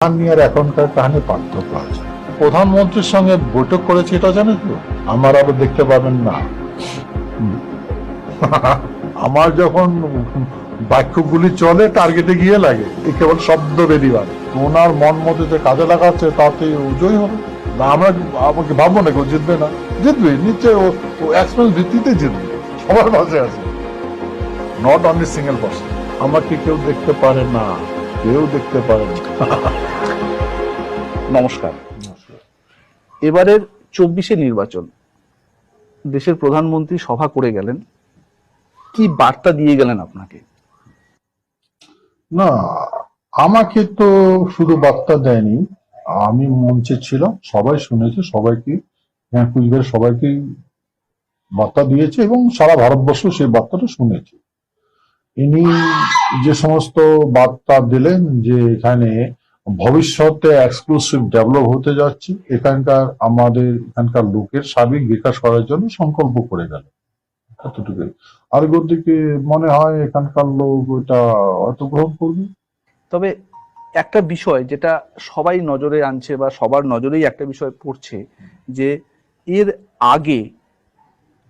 কাহানি আর এখনকার কাহানি পার্থক্য আছে। প্রধানমন্ত্রীর সঙ্গে বৈঠক এটা তো? আমার আবার দেখতে পাবেন না। আমার যখন বাক্যগুলি চলে টার্গেটে গিয়ে লাগে, এ কেবল শব্দ বেরিবার ওনার মন মতো যে কাজে লাগাচ্ছে, তাতে ও জয়ী হবে। না, আমরা আমাকে ভাববো না কেউ জিতবে না। জিতবে নিশ্চয় ও এক্সপেন্স ভিত্তিতে জিতবে। সবার মাঝে আছে। নট অনলি সিঙ্গেল পার্সন আমাকে কেউ দেখতে পারে না। কেউ দেখতে পারে না নমস্কার। এবারের চব্বিশে নির্বাচন, দেশের প্রধানমন্ত্রী সভা করে গেলেন। কি বার্তা দিয়ে গেলেন আপনাকে? না, আমাকে তো শুধু বার্তা দেয়নি। আমি মঞ্চে ছিলাম, সবাই শুনেছে, সবাইকে হ্যাঁ কুচবিহার সবাইকে বার্তা দিয়েছে এবং সারা ভারতবর্ষ সেই বার্তাটা শুনেছে। ইনি যে সমস্ত বার্তা দিলেন যে এখানে ভবিষ্যতে এক্সক্লুসিভ ডেভেলপ হতে যাচ্ছে, এখানকার আমাদের এখানকার লোকের সার্বিক বিকাশ করার জন্য সংকল্প করে গেল। এতটুকুই। আর দিকে মনে হয় এখানকার লোক ওটা হয়তো গ্রহণ করবে। তবে একটা বিষয় যেটা সবাই নজরে আনছে বা সবার নজরেই একটা বিষয় পড়ছে, যে এর আগে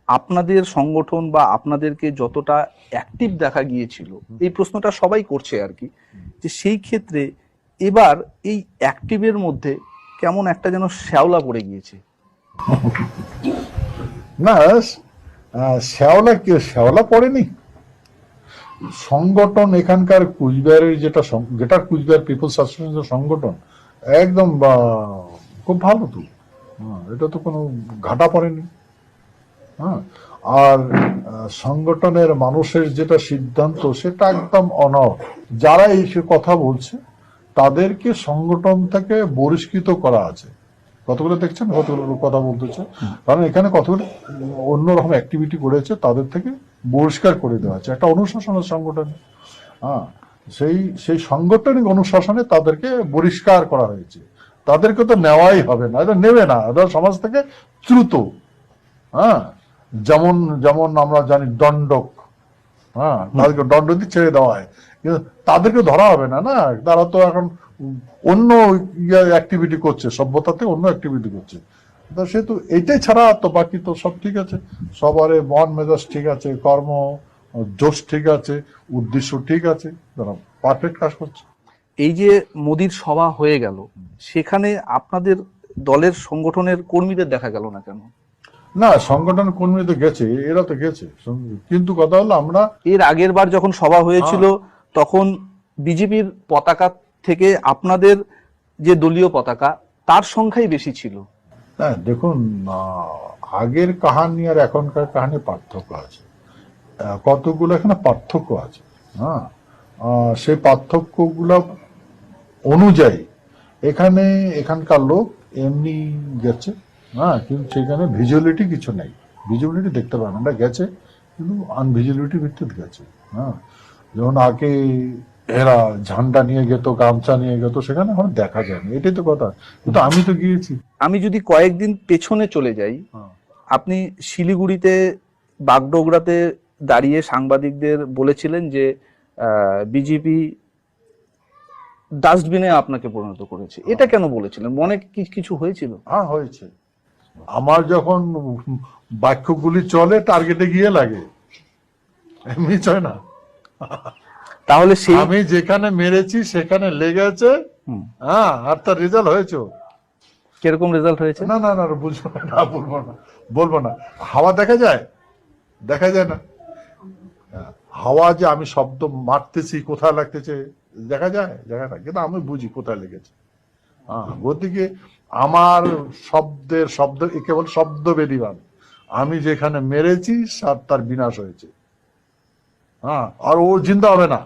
আপনাদের সংগঠন বা আপনাদেরকে যতটা অ্যাক্টিভ দেখা গিয়েছিল এই প্রশ্নটা সবাই করছে আর কি যে সেই ক্ষেত্রে এবার এই অ্যাক্টিভের মধ্যে কেমন একটা যেন শ্যাওলা পড়ে গিয়েছে? না শ্যাওলা কি শ্যাওলা পড়েনি? সংগঠন এখানকার কুচবিহারের যেটা যেটা কুচবিহার পিপলস অ্যাসোসিয়েশন সংগঠন একদম বা, খুব ভালো তো। এটা তো কোনো ঘাটা পড়েনি। হ্যাঁ আর সংগঠনের মানুষের যেটা সিদ্ধান্ত, সেটা একদম অনর যারা এই কথা বলছে, তাদেরকে সংগঠন থেকে বহিষ্কৃত করা আছে। কতগুলো দেখছেন? কতগুলো কথা বলতেছে কারণ এখানে কতগুলো অন্যরকম অ্যাক্টিভিটি করেছে, তাদের থেকে বহিষ্কার করে দেওয়া আছে। একটা অনুশাসনের সংগঠন। হ্যাঁ সেই সেই সাংগঠনিক অনুশাসনে তাদেরকে বহিষ্কার করা হয়েছে। তাদেরকে তো নেওয়াই হবে না, এটা নেবে না। এটা সমাজ থেকে চ্যুত হ্যাঁ যেমন যেমন আমরা জানি দণ্ডক হ্যাঁ তাদেরকে দণ্ড দিয়ে ছেড়ে দেওয়া হয়। কিন্তু তাদেরকে ধরা হবে না না? তারা তো এখন অন্য অ্যাক্টিভিটি করছে সভ্যতাতে অন্য অ্যাক্টিভিটি করছে। তা সেহেতু এইটাই ছাড়া তো বাকি তো সব ঠিক আছে। সবারে মন মেজাজ ঠিক আছে কর্ম জোশ ঠিক আছে উদ্দেশ্য ঠিক আছে তারা পারফেক্ট কাজ করছে। এই যে মোদির সভা হয়ে গেল সেখানে আপনাদের দলের সংগঠনের কর্মীদের দেখা গেল না কেন? না সংগঠন কর্মী তো গেছে এরা তো গেছে। কিন্তু কথা হলো আমরা এর আগের বার যখন সভা হয়েছিল তখন বিজেপির পতাকা থেকে আপনাদের যে দলীয় পতাকা তার সংখ্যাই বেশি ছিল। হ্যাঁ দেখুন আগের কাহানি আর এখনকার কাহানি পার্থক্য আছে। কতগুলো এখানে পার্থক্য আছে হ্যাঁ? সেই পার্থক্যগুলো অনুযায়ী এখানে এখানকার লোক এমনি গেছে। হ্যাঁ কিন্তু সেখানে ভিজুয়ালিটি কিছু নেই। ভিজুয়ালিটি দেখতে পারেন না। গেছে কিন্তু আনভিজুয়ালিটি ভিত্তিতে গেছে হ্যাঁ যেমন আগে এরা ঝান্ডা নিয়ে যেত গামছা নিয়ে যেত সেখানে এখন দেখা যায় না এটাই তো কথা। কিন্তু আমি তো গিয়েছি। আমি যদি কয়েকদিন পেছনে চলে যাই হ্যাঁ। আপনি শিলিগুড়িতে বাগডোগরাতে দাঁড়িয়ে সাংবাদিকদের বলেছিলেন যে বিজেপি ডাস্টবিনে আপনাকে পরিণত করেছে। এটা কেন বলেছিলেন? মনে কিছু হয়েছিল? হ্যাঁ হয়েছে। আমার যখন বাক্যগুলি চলে টার্গেটে গিয়ে লাগে। এমনি চয় না। তাহলে সেই আমি যেখানে মেরেছি সেখানে লেগেছে। হ্যাঁ আর তার রেজাল্ট হয়েছে। কীরকম রেজাল্ট হয়েছে? না না না বুঝব না বলব না বলব না। হাওয়া দেখা যায়? দেখা যায় না? হ্যাঁ, হাওয়া যে আমি শব্দ মারতেছি কোথায় লাগতেছে দেখা যায়? দেখা না। কিন্তু আমি বুঝি কোথায় লেগেছে। গতিকে আমার শব্দের শব্দ কেবল শব্দ বেরিবান আমি যেখানে মেরেছি সার তার বিনাশ হয়েছে। হ্যাঁ আর ও জিন্দা হবে না।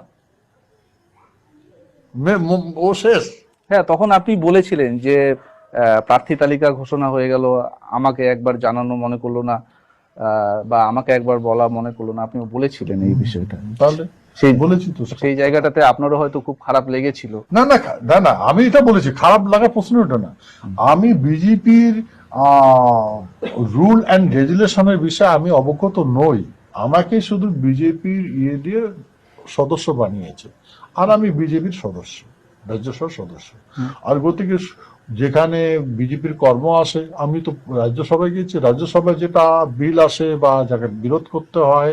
ও শেষ। হ্যাঁ তখন আপনি বলেছিলেন যে প্রার্থী তালিকা ঘোষণা হয়ে গেল আমাকে একবার জানানো মনে করল না বা আমাকে একবার বলা মনে করল না আপনি বলেছিলেন এই বিষয়টা। তাহলে? সেই বলেছি তো সেই জায়গাটাতে আপনারও হয়তো খুব খারাপ লেগেছিল। না না না না আমি এটা বলেছি খারাপ লাগার প্রশ্ন ওটা না। আমি বিজেপির রুল অ্যান্ড রেগুলেশনের বিষয়ে আমি অবগত নই। আমাকে শুধু বিজেপির ইয়ে দিয়ে সদস্য বানিয়েছে। আর আমি বিজেপির সদস্য রাজ্যসভার সদস্য। আর গতিকে যেখানে বিজেপির কর্ম আসে আমি তো রাজ্যসভায় গিয়েছি, রাজ্যসভায় যেটা বিল আসে বা যাকে বিরোধ করতে হয়,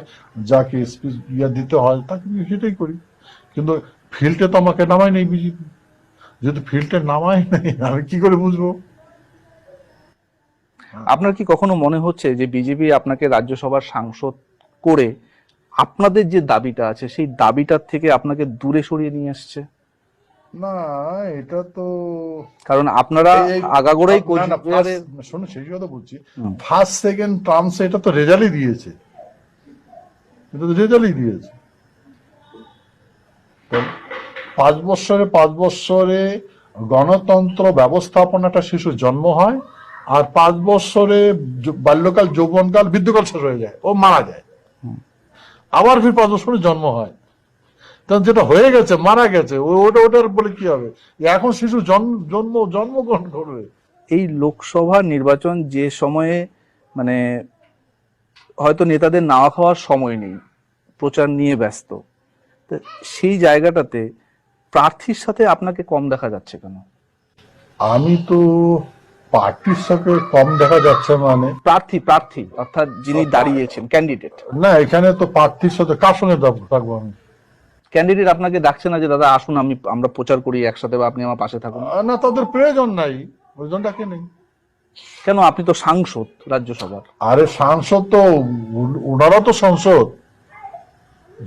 যাকে স্পিচ ইয়ে দিতে হয়, তাকে সেটাই করি। কিন্তু ফিল্ডে তো আমাকে নামাই নেই বিজেপি। যদি ফিল্ডে নামাই নেই, আমি কি করে বুঝব? আপনার কি কখনো মনে হচ্ছে যে বিজেপি আপনাকে রাজ্যসভার সাংসদ করে আপনাদের যে দাবিটা আছে, সেই দাবিটার থেকে আপনাকে দূরে সরিয়ে নিয়ে আসছে? না এটা তো কারণ আপনারা আগাগোড়াই না, না, কোচবিহারের first- শোনো সেই কথা বলছি। ফার্স্ট সেকেন্ড টার্মস এটা তো রেজাল্টই দিয়েছে। এটা তো রেজাল্টই দিয়েছে। পাঁচ বছরে পাঁচ বছরে গণতন্ত্র ব্যবস্থাপনাটা শিশুর জন্ম হয় আর পাঁচ বছরে বাল্যকাল যৌবনকাল বৃদ্ধকাল শেষ হয়ে যায় ও মারা যায়। আবার ফির পাঁচ বছরে জন্ম হয়। তখন যেটা হয়ে গেছে মারা গেছে ও- ওটা ওটার বলে কি হবে? এখন শিশু জন্ম জন্ম জন্মগ্রহণ করবে। এই লোকসভা নির্বাচন যে সময়ে মানে হয়তো নেতাদের নাওয়া খাওয়ার সময় নেই প্রচার নিয়ে ব্যস্ত সেই জায়গাটাতে প্রার্থীর সাথে আপনাকে কম দেখা যাচ্ছে কেন? আমি তো পার্টির সাথে কম দেখা যাচ্ছে মানে। প্রার্থী প্রার্থী অর্থাৎ যিনি দাঁড়িয়েছেন ক্যান্ডিডেট না এখানে তো প্রার্থীর সাথে কার সঙ্গে থাকব আমি? ক্যান্ডিডেট আপনাকে ডাকছে না যে দাদা আসুন আমি আমরা প্রচার করি একসাথে বা আপনি আমার পাশে থাকুন। না তাদের প্রয়োজন নাই। প্রয়োজনটাকে নেই। কেন? আপনি তো সাংসদ রাজ্যসভার। আরে সাংসদ তো ওনারা তো সংসদ।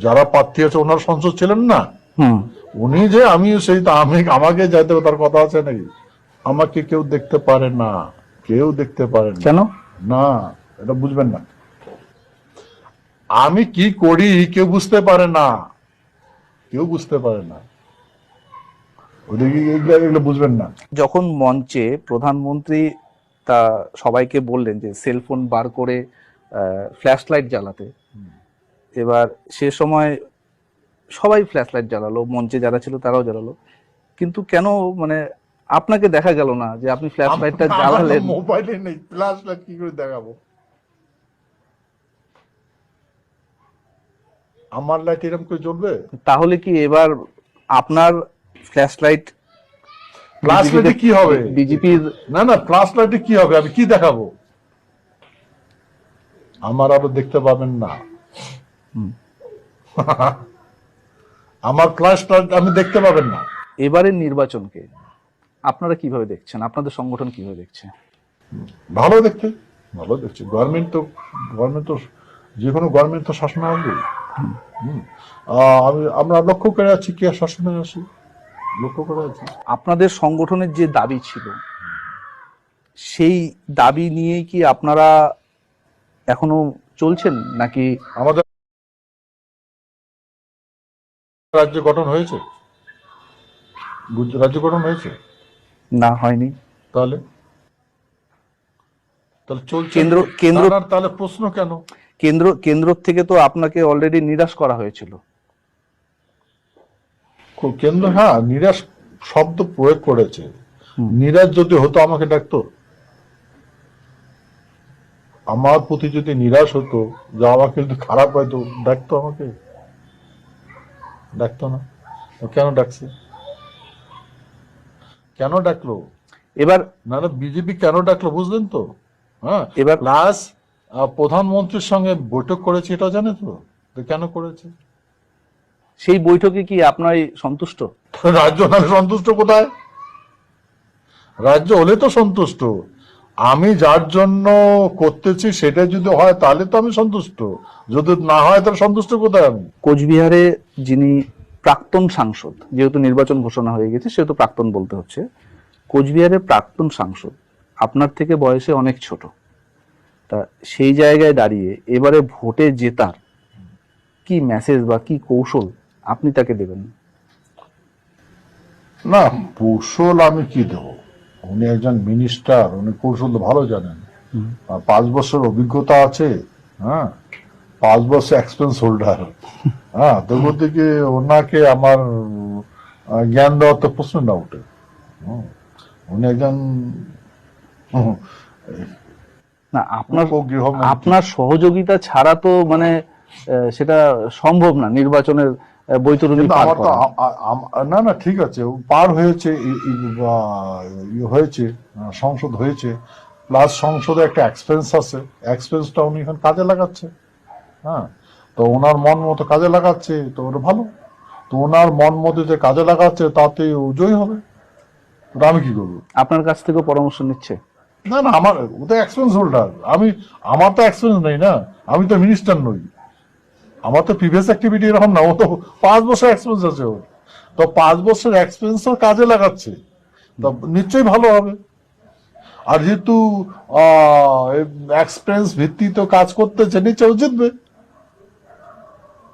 যারা প্রার্থী আছে ওনারা সংসদ ছিলেন না। হুম। উনি যে আমি সেই আমি আমাকে যাইতে তার কথা আছে নাকি? আমাকে কেউ দেখতে পারে না। কেউ দেখতে পারে না। কেন? না এটা বুঝবেন না। আমি কি করি কেউ বুঝতে পারে না। কেউ বুঝতে পারে না। বুঝবেন না? যখন মঞ্চে প্রধানমন্ত্রী তা সবাইকে বললেন যে সেলফোন বার করে ফ্ল্যাশ লাইট জ্বালাতে এবার সে সময় সবাই ফ্ল্যাশ লাইট জ্বালালো মঞ্চে যারা ছিল তারাও জ্বালালো। কিন্তু কেন মানে আপনাকে দেখা গেল না যে আপনি ফ্ল্যাশ লাইটটা জ্বালালেন? মোবাইলে নেই ফ্ল্যাশ লাইট কি করে দেখাবো? আমার লাইট এরকম করে জ্বলবে? তাহলে কি এবার আপনার ফ্ল্যাশ লাইট ফ্ল্যাশ লাইটে কি হবে? বিজেপির না না ফ্ল্যাশ লাইটে কি হবে? আমি কি দেখাবো? আমার আবার দেখতে পাবেন না। আমার ফ্ল্যাশ লাইট আমি দেখতে পাবেন না। এবারের নির্বাচনকে আপনারা কীভাবে দেখছেন? আপনাদের সংগঠন কীভাবে দেখছে? ভালো দেখতে ভালো দেখছে। গভর্নমেন্ট তো গভর্নমেন্ট তো যে কোনো গভর্নমেন্ট তো শাসনে আসবে হুম। আহ, আমি আমরা লক্ষ্য করে আছি কে শাসনে আসি লক্ষ্য করে আছি। আপনাদের সংগঠনের যে দাবি ছিল সেই দাবি নিয়ে কি আপনারা এখনও চলছেন নাকি? আমাদের রাজ্য গঠন হয়েছে। রাজ্য গঠন হয়েছে। না হয়নি। তাহলে? তাহলে চলছে। কেন্দ্র- কেন্দ্র- তাহলে প্রশ্ন কেন? কেন্দ্র কেন্দ্র থেকে তো আপনাকে অলরেডি নিরাশ করা হয়েছিল। কেন্দ্র হ্যাঁ নিরাশ শব্দ প্রয়োগ করেছে। নিরাশ যদি হতো আমাকে ডাকতো। আমার প্রতি যদি নিরাশ হতো যে আমাকে যদি খারাপ হয়তো ডাকতো আমাকে? ডাকতো না। কেন ডাকছে? কেন ডাকলো? এবার না না বিজেপি কেন ডাকলো বুঝলেন তো? হ্যাঁ এবার প্লাস প্রধানমন্ত্রীর সঙ্গে বৈঠক করেছে এটা জানে তো? কেন করেছে? সেই বৈঠকে কি আপনার সন্তুষ্ট? রাজ্য নাহলে সন্তুষ্ট কোথায়? রাজ্য হলে তো সন্তুষ্ট। আমি যার জন্য করতেছি সেটা যদি হয় তাহলে তো আমি সন্তুষ্ট। যদি না হয় তাহলে সন্তুষ্ট কোথায় আমি? কোচবিহারে যিনি প্রাক্তন সাংসদ যেহেতু নির্বাচন ঘোষণা হয়ে গেছে সেহেতু প্রাক্তন বলতে হচ্ছে। কোচবিহারের প্রাক্তন সাংসদ আপনার থেকে বয়সে অনেক ছোট। তা সেই জায়গায় দাঁড়িয়ে এবারে ভোটে জেতার কি মেসেজ বা কি কৌশল আপনি তাকে দেবেন? না কৌশল আমি কি দেব? উনি একজন মিনিস্টার উনি কৌশল তো ভালো জানেন। পাঁচ বছর অভিজ্ঞতা আছে হ্যাঁ? পাঁচ বছর এক্সপেন্স হোল্ডার হ্যাঁ তো থেকে ওনাকে আমার জ্ঞান দেওয়ার তো প্রশ্ন না উঠে উনি একজন না আপনার। আপনার সহযোগিতা ছাড়া তো মানে সেটা সম্ভব না নির্বাচনের বৈতরণী পার করা। না না ঠিক আছে ও পার হয়েছে হয়েছে সংসদ হয়েছে প্লাস সংসদে একটা এক্সপেন্স আছে এক্সপেন্সটা উনি এখন কাজে লাগাচ্ছে হ্যাঁ তো ওনার মন মতো কাজে লাগাচ্ছে তো ওটা ভালো তো ওনার মন মতো যে কাজে লাগাচ্ছে তাতে জয়ী হবে আমি কি করব? আপনার কাছ থেকেও পরামর্শ নিচ্ছে? না না, আমার, ও তো এক্সপেন্স হোল্ডার আমি, আমার তো এক্সপেন্স নেই না। আমি তো মিনিস্টার নই। আমার তো প্রিভিয়াস অ্যাক্টিভিটি এরকম না। ও তো পাঁচ বছর এক্সপেন্স আছে ওর। তো পাঁচ বছর এক্সপেন্স ওর কাজে লাগাচ্ছে। নিশ্চয়ই ভালো হবে। আর যেহেতু এক্সপেন্স ভিত্তিতে কাজ করতেছে নিশ্চয় ও জিতবে।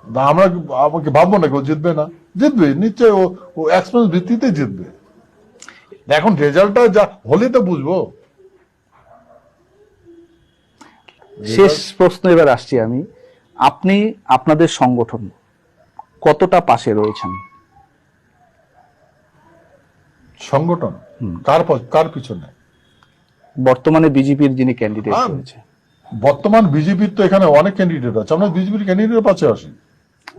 না, আমরা আমাকে ভাববো না কেউ জিতবে না। জিতবে, নিশ্চয়ই ও এক্সপেন্স ভিত্তিতে জিতবে। এখন রেজাল্টটা যা হলে তো বুঝব। শেষ প্রশ্ন এবার আসছি আমি। আপনি আপনাদের সংগঠন কতটা পাশে রয়েছেন? সংগঠন? কার কার পিছনে? বর্তমানে বিজেপির যিনি ক্যান্ডিডেট রয়েছে। বর্তমান বিজেপির তো এখানে অনেক ক্যান্ডিডেট আছে। আমরা বিজেপির ক্যান্ডিডেট পাশে আসি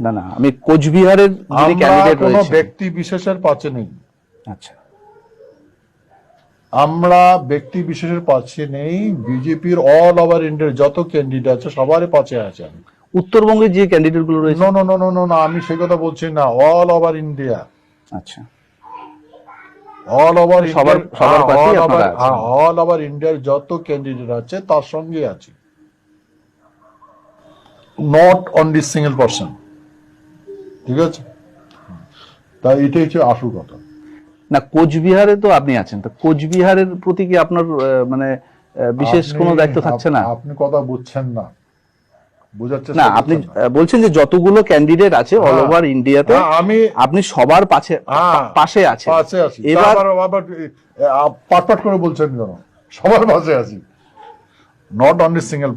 না না আমি কোচবিহারের যিনি ক্যান্ডিডেট রয়েছে ব্যক্তি বিশেষের পাশে নেই। আচ্ছা। আমরা ব্যক্তি বিশেষের পাশে নেই বিজেপির অল ওভার ইন্ডিয়ার যত ক্যান্ডিডেট আছে সবারই পাশে আছে আমি। উত্তরবঙ্গে যে ক্যান্ডিডেটগুলো রয়েছে? নো নো নো নো আমি সেই কথা বলছি না। অল ওভার ইন্ডিয়া আচ্ছা। অল ওভার সবার- সবার পাশেই আপনারা অল ওভার ইন্ডিয়ার যত ক্যান্ডিডেট আছে তার সঙ্গে আছে। নট অনলি সিঙ্গেল পার্সন ঠিক আছে? তাই এটাই হচ্ছে আসল কথা। না কোচবিহারে তো আপনি আছেন। তো কোচবিহারের প্রতি কি আপনার মানে বিশেষ কোনো দায়িত্ব থাকছে না? আপনি কথা বুঝছেন না। না আপনি বলছেন যে যতগুলো ক্যান্ডিডেট আছে অল। ওভার ইন্ডিয়াতে আমি আপনি সবার পাশে হ্যাঁ। পাশে আছি। এবার আবার আবার পাট পাট করে বলছেন কেন? সবার পাশে আছি। Not only single